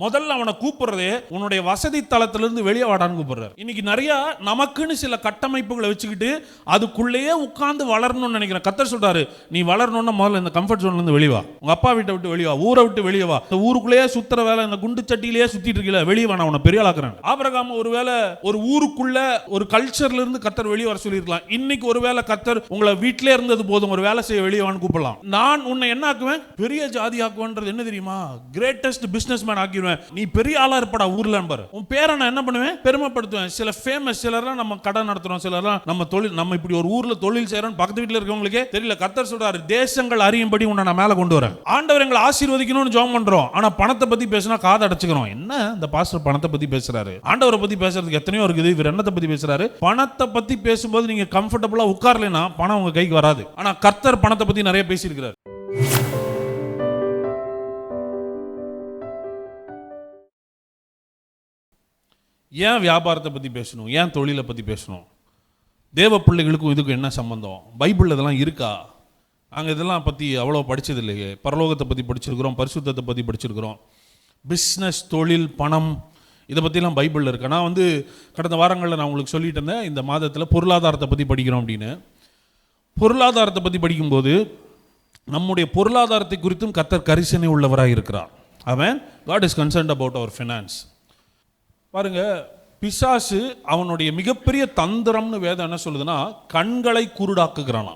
முதல்ல அவனை கூப்பிடுறதே உன்னுடைய வசதி தளத்திலிருந்து வெளியே வாடான்னு கூப்பிடுறாரு. இன்னைக்கு நிறைய நமக்குன்னு சில கட்டமைப்புகளை வச்சுக்கிட்டு அதுக்குள்ளேயே உட்காந்து வளரணும்னு நினைக்கிறேன். கத்தர் சொல்றாரு நீ வளரணும்னா முதல்ல இந்த கம்ஃபர்ட் ஜோன்ல வெளியவா உங்க அப்பா வீட்டை விட்டு வெளியவா ஊரை விட்டு வெளியே வா. இந்த ஊருக்குள்ளேயே சுத்துற வேலை இந்த குண்டு சட்டியிலேயே சுத்திட்டு இருக்கல வெளியே வா நான் பெரிய ஆளாக்குறேன். ஆபரகாம ஒருவேளை ஒரு ஊருக்குள்ள ஒரு கல்ச்சர்ல இருந்து கத்தர் வெளியே வர சொல்லியிருக்கலாம். இன்னைக்கு ஒருவேளை கத்தர் உங்களை வீட்டிலே இருந்தது போதும் ஒரு வேலை செய்ய வெளியே வான்னு கூப்பிடலாம். நான் உன்னை என்ன ஆக்குவேன்? பெரிய ஜாதி ஆக்குவேன்றது என்ன தெரியுமா? கிரேட்டஸ்ட் பிசினஸ் மேன் ஆக்கிடுவேன். நீ பெரிய ஆளா இருப்படா ஊர்ல பாரு. உன் பேரை நான் என்ன பண்ணுவேன்? பெருமைப்படுத்துவேன். சில ஃபேமஸ் சிலர்லாம் நம்ம கடை நடத்துறோம். சிலர்லாம் நம்ம தொழில் நம்ம இப்படி ஒரு ஊர்ல தொழில் செய்யறோம் பக்கத்து வீட்டுல இருக்கவங்களுக்கே தெரியல. கத்தர் சொல்றாரு தேசங்கள் அறியும்படி உன்னை நான் மேல கொண்டு வரேன். ஆண்டவர் எங்களை ஆசீர்வதிக்கணும்னு ஜோம் பண்றோம். ஆனா பணத்தை பத்தி பேசினா காதை அடைச்சுக்கிறோம். என்ன இந்த பாஸ்டர் பணத்தை பத்தி பேசுறாரு? ஆண்டவரை பத்தி பேசுறதுக்கு எத்தனையோ இருக்குது. இவர் என்னத்தை பத்தி பேசுறாரு? பணத்தை பத்தி பேசும்போது நீங்க கம்ஃபர்டபுளா உட்காரலைன்னா பணம் உங்க கைக்கு வராது. ஆனா கர்த்தர் பணத்தை பத்தி நிறைய பேசியிருக்கிறார். ஏன் வியாபாரத்தை பற்றி பேசணும்? ஏன் தொழிலை பற்றி பேசணும்? தேவ பிள்ளைகளுக்கும் இதுக்கும் என்ன சம்பந்தம்? பைபிளில் இதெல்லாம் இருக்கா? நாங்கள் இதெல்லாம் பற்றி அவ்வளோ படித்தது இல்லையே பரலோகத்தை பற்றி படிச்சிருக்கிறோம் பரிசுத்தத்தை பற்றி படிச்சிருக்கிறோம். பிஸ்னஸ் தொழில் பணம் இதை பற்றிலாம் பைபிளில் இருக்கு? நான் வந்து கடந்த வாரங்களில் நான் உங்களுக்கு சொல்லிட்டு இருந்தேன் இந்த மாதத்தில் பொருளாதாரத்தை பற்றி படிக்கிறோம் அப்படின்னு. பொருளாதாரத்தை பற்றி படிக்கும்போது நம்முடைய பொருளாதாரத்தை குறித்தும் கத்தர் கரிசனை உள்ளவராக இருக்கிறார் அவன் God is concerned about our finance பாருங்க பிசாசு அவனுடைய மிகப்பெரிய தந்திரம்னு வேதம் என்ன சொல்லுதுன்னா கண்களை குருடாக்குகிறானா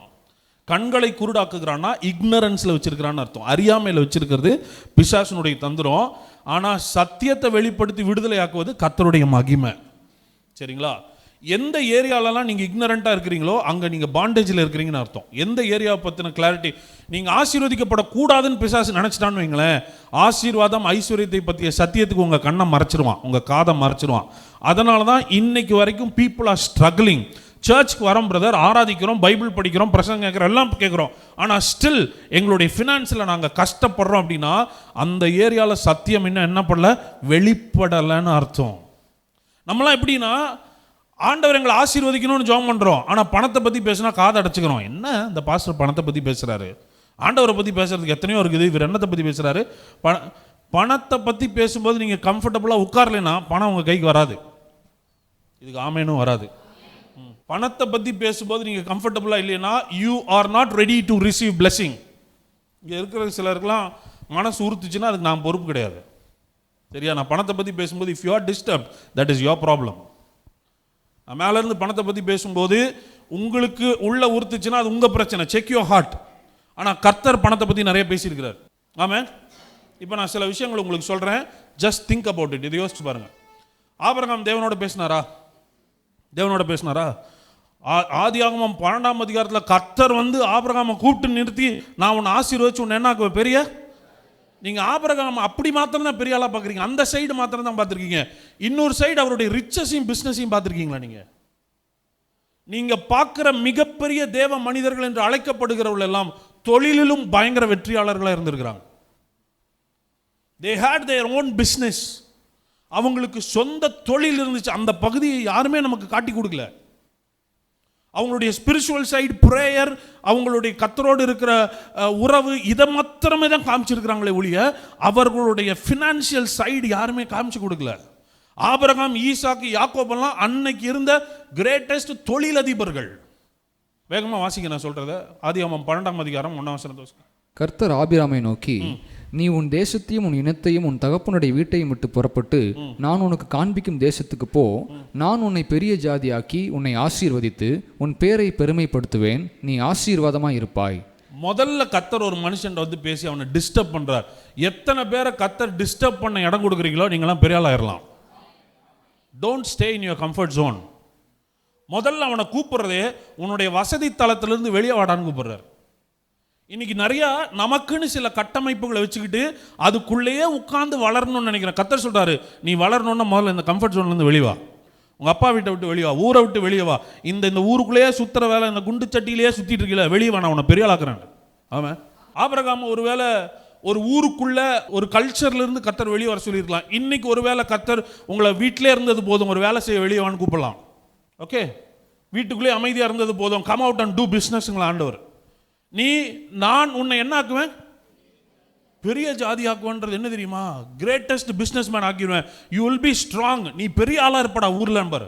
கண்களை குருடாக்குகிறான்னா இக்னரன்ஸில் வச்சிருக்கிறான்னு அர்த்தம். அறியாமையில் வச்சிருக்கிறது பிசாசுனுடைய தந்திரம். ஆனால் சத்தியத்தை வெளிப்படுத்தி விடுதலையாக்குவது கத்தருடைய மகிமை. சரிங்களா? எந்த ஏரியாலலாம் நீங்கள் இக்னரண்ட்டாக இருக்கிறீங்களோ அங்கே நீங்கள் பாண்டேஜில் இருக்கிறீங்கன்னு அர்த்தம். எந்த ஏரியாவை பற்றின கிளாரிட்டி நீங்கள் ஆசீர்வதிக்கப்படக்கூடாதுன்னு பிசாசு நினச்சிட்டான்னு வைங்களேன். ஆசீர்வாதம் ஐஸ்வர்யத்தை பற்றிய சத்தியத்துக்கு உங்கள் கண்ணை மறைச்சிருவான். உங்கள் காதை மறைச்சிருவான். அதனால தான் இன்னைக்கு வரைக்கும் பீப்புள் ஆர் ஸ்ட்ரகிளிங் சர்ச்சுக்கு வரோம் பிரதர் ஆராதிக்கிறோம் பைபிள் படிக்கிறோம் பிரசங்க கேட்குறோம் எல்லாம் கேட்குறோம். ஆனால் ஸ்டில் எங்களுடைய ஃபினான்ஸில் நாங்கள் கஷ்டப்படுறோம் அப்படின்னா அந்த ஏரியாவில் சத்தியம் இன்னும் என்ன பண்ணல? வெளிப்படலைன்னு அர்த்தம். நம்மளாம் எப்படின்னா ஆண்டவர் எங்களை ஆசீர்வதிக்கணும்னு ஜோம் பண்ணுறோம் ஆனால் பணத்தை பற்றி பேசினா காதை அடைச்சிக்கிறோம். என்ன இந்த பாஸ்டர் பணத்தை பற்றி பேசுகிறாரு ஆண்டவரை பற்றி பேசுறதுக்கு எத்தனையோ இருக்குது. இவர் என்னத்தை பற்றி பேசுகிறாரு பண பணத்தை பற்றி பேசும்போது நீங்கள் கம்ஃபர்டபுளாக உட்காரலைன்னா பணம் உங்கள் கைக்கு வராது. இதுக்கு ஆமேனும் வராது. பணத்தை பற்றி பேசும்போது நீங்கள் கம்ஃபர்டபுளாக இல்லைன்னா you are not ready to receive blessing இங்கே இருக்கிற சிலருக்குலாம் மனசு உறுத்துச்சுன்னா அதுக்கு நான் பொறுப்பு கிடையாது. சரியா? நான் பணத்தை பற்றி பேசும்போது if you are disturb that is your problem நான் மேலேருந்து பணத்தை பற்றி பேசும்போது உங்களுக்கு உள்ள உறுத்துச்சுன்னா அது உங்கள் பிரச்சனை. செக் யோர் ஹார்ட் ஆனால் கர்த்தர் பணத்தை பற்றி நிறைய பேசியிருக்கிறார். ஆமாம் இப்போ நான் சில விஷயங்கள் உங்களுக்கு சொல்கிறேன் ஜஸ்ட் திங்க் அபவுட் இட் இதை யோசிச்சு பாருங்கள் ஆபரகம் தேவனோட பேசினாரா? தேவனோட பேசினாரா? ஆ- ஆகமம் பன்னெண்டாம் அதிகாரத்தில் கர்த்தர் வந்து ஆபரகாமை கூப்பிட்டு நிறுத்தி நான் உன்னை ஆசீர்வச்சு உன்னை என்ன பெரிய? நீங்கள் ஆபிரகாம் அப்படி மாத்திரம் தான் பெரிய ஆளாக பார்க்குறீங்க. அந்த சைடு மாத்திரம் தான் பார்த்துருக்கீங்க. இன்னொரு சைடு அவருடைய ரிச்சஸையும் பிஸ்னஸையும் பார்த்துருக்கீங்களா நீங்கள் நீங்கள் பார்க்குற மிகப்பெரிய தேவ மனிதர்கள் என்று அழைக்கப்படுகிறவர்கள் எல்லாம் தொழிலிலும் பயங்கர வெற்றியாளர்களாக இருந்திருக்கிறாங்க. They had their own business அவங்களுக்கு சொந்த தொழில் இருந்துச்சு. அந்த பகுதியை யாருமே நமக்கு காட்டி கொடுக்கல. அவங்களுடைய ஸ்பிரிச்சுவல் சைடு ப்ரேயர் அவங்களுடைய கத்தரோடு இருக்கிற உறவு இதை மாத்திரமே தான் காமிச்சிருக்கிறாங்களே ஒழிய அவர்களுடைய ஃபினான்ஷியல் சைடு யாருமே காமிச்சு கொடுக்கல. ஆபிரகாம் ஈசாக்கு யாக்கோபெல்லாம் அன்னைக்கு இருந்த கிரேட்டஸ்ட் தொழிலதிபர்கள். வேகமாக வாசிக்க நான் சொல்கிறத ஆதியாமம் பன்னெண்டாம் அதிகாரம் ஒன்றாம் கர்த்தர் ஆபிராமை நோக்கி நீ உன் தேசத்தையும் உன் இனத்தையும் உன் தகப்பனுடைய வீட்டையும் விட்டு புறப்பட்டு நான் உனக்கு காண்பிக்கும் தேசத்துக்கு போ. நான் உன்னை பெரிய ஜாதியாக்கி உன்னை ஆசீர்வதித்து உன் பேரை பெருமைப்படுத்துவேன். நீ ஆசீர்வாதமாய் இருப்பாய். முதல்ல கத்தர் ஒரு மனுஷன் வந்து பேசி அவனை டிஸ்டர்ப் பண்றார். எத்தனை பேரை கத்தர் டிஸ்டர்ப் பண்ண இடம் கொடுக்குறீங்களோ நீங்களாம் பெரிய ஆளாயிரலாம் don't stay in your comfort zone முதல்ல அவனை கூப்பிடுறதே உன்னுடைய வசதி தளத்திலிருந்து வெளியே வாடான்னு கூப்பிடுறாரு. இன்னைக்கு நிறையா நமக்குன்னு சில கட்டமைப்புகளை வச்சுக்கிட்டு அதுக்குள்ளேயே உட்காந்து வளரணும்னு நினைக்கிறேன். கத்தர் சொல்கிறாரு நீ வளரணும்னா முதல்ல இந்த கம்ஃபர்ட் ஜோன்லேருந்து வெளிவா உங்கள் அப்பா வீட்டை விட்டு வெளியே வா ஊரை விட்டு வெளியே வா. இந்த இந்த ஊருக்குள்ளேயே சுற்றுற வேலை இந்த குண்டு சட்டியிலேயே சுற்றிட்டு இருக்கல வெளியே வேணா நான் உன்னை பெரிய ஆளாக்குறேன் ஆமாம் ஒரு வேலை ஒரு ஊருக்குள்ள ஒரு கல்ச்சர்லேருந்து கத்தர் வெளியே வர சொல்லியிருக்கலாம். இன்னைக்கு ஒருவேளை கத்தர் உங்களை வீட்டிலே இருந்தது போதும் ஒரு வேலை செய்ய வெளியே வான்னு கூப்பிடலாம். ஓகே? வீட்டுக்குள்ளேயே அமைதியாக இருந்தது போதும். கம் அவுட் அண்ட் டூ பிஸ்னஸ்ங்களா ஆண்டவர். நீ நான் உன்னை என்ன ஆக்குவேன் பெரிய ஜாதி ஆக்குவன்றது என்ன தெரியுமா? கிரேட்டஸ்ட் பிஸ்னஸ் மேன் ஆக்கிடுவேன் யூ வில் பி ஸ்ட்ராங் நீ பெரிய ஆளாக இருப்படா ஊரில் நம்பர்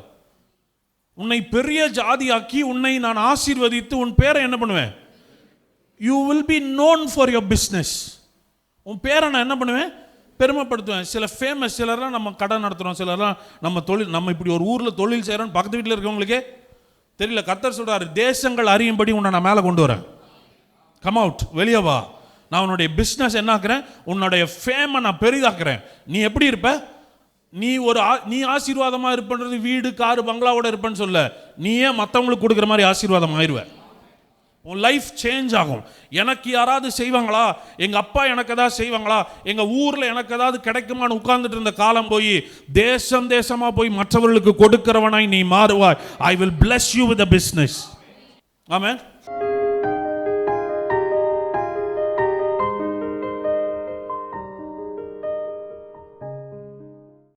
உன்னை பெரிய ஜாதியாக்கி உன்னை நான் ஆசீர்வதித்து உன் பேரை என்ன பண்ணுவேன்? You will be known for your business உன் பேரை நான் என்ன பண்ணுவேன்? பெருமைப்படுத்துவேன். சில ஃபேமஸ் சிலர்லாம் நம்ம கடை நடத்துகிறோம் சிலர்லாம் நம்ம தொழில் நம்ம இப்படி ஒரு ஊரில் தொழில் செய்கிறோன்னு பக்கத்து வீட்டில் இருக்கவங்களுக்கே தெரியல. கத்தர் சொல்கிறார் தேசங்கள் அறியும்படி உன்னை நான் மேலே கொண்டு வரேன். கம் அவுட் வெளியே வா. நான் உன்னுடைய பிஸ்னஸ் என்ன ஆக்குறேன் உன்னுடைய ஃபேமை நான் பெரிதாக்குறேன். நீ எப்படி இருப்ப? நீ ஒரு ஆ- நீ ஆசீர்வாதமாக இருப்பன்றது வீடு காரு பங்களாவோட இருப்பேன்னு சொல்ல. நீ ஏன் மற்றவங்களுக்கு கொடுக்குற மாதிரி ஆசீர்வாதம் ஆயிடுவேன் உன் லைஃப் சேஞ்ச் ஆகும். எனக்கு யாராவது செய்வாங்களா? எங்கள் அப்பா எனக்கு ஏதாவது செய்வாங்களா? எங்கள் ஊரில் எனக்கு ஏதாவது கிடைக்குமான்னு உட்கார்ந்துட்டு இருந்த காலம் போய் தேசம் தேசமாக போய் மற்றவர்களுக்கு கொடுக்கிறவனாய் நீ மாறுவாய். I will bless you with business ஆமாம்